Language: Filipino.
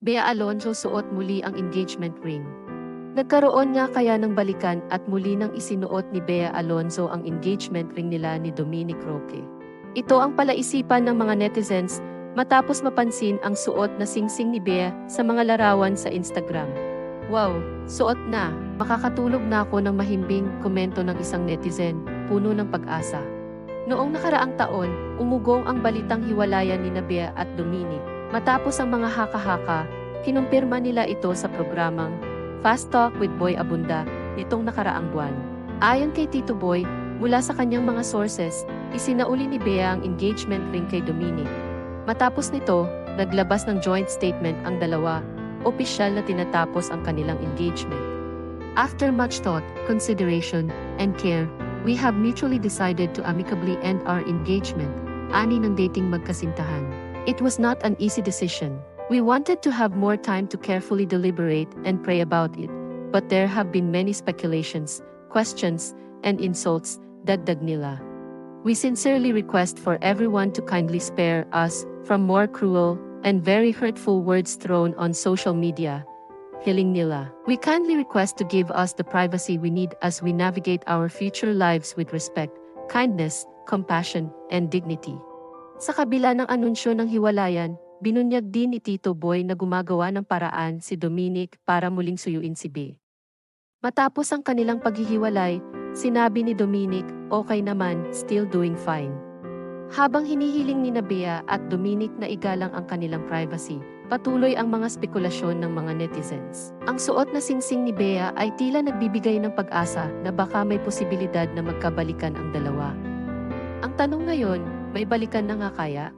Bea Alonzo suot muli ang engagement ring. Nagkaroon nga kaya ng balikan at muli nang isinuot ni Bea Alonzo ang engagement ring nila ni Dominic Roque. Ito ang palaisipan ng mga netizens matapos mapansin ang suot na singsing ni Bea sa mga larawan sa Instagram. Wow, suot na. Makakatulog na ako ng mahimbing komento ng isang netizen, puno ng pag-asa. Noong nakaraang taon, umugong ang balitang hiwalayan ni Bea at Dominic. Matapos ang mga haka-haka, kinumpirma nila ito sa programang Fast Talk with Boy Abunda nitong nakaraang buwan. Ayon kay Tito Boy, mula sa kanyang mga sources, isinauli ni Bea ang engagement ring kay Dominic. Matapos nito, naglabas ng joint statement ang dalawa, opisyal na tinatapos ang kanilang engagement. After much thought, consideration, and care, we have mutually decided to amicably end our engagement, ani ng dating magkasintahan. It was not an easy decision. We wanted to have more time to carefully deliberate and pray about it, but there have been many speculations, questions, and insults that nila. We sincerely request for everyone to kindly spare us from more cruel and very hurtful words thrown on social media. Hiling nila. We kindly request to give us the privacy we need as we navigate our future lives with respect, kindness, compassion, and dignity. Sa kabila ng anunsyo ng hiwalayan, binunyag din ni Tito Boy na gumagawa ng paraan si Dominic para muling suyuin si B. Matapos ang kanilang paghihiwalay, sinabi ni Dominic, okay naman, still doing fine. Habang hinihiling ni Nabea at Dominic na igalang ang kanilang privacy, patuloy ang mga spekulasyon ng mga netizens. Ang suot na singsing ni Bea ay tila nagbibigay ng pag-asa na baka may posibilidad na magkabalikan ang dalawa. Ang tanong ngayon, may balikan na nga kaya?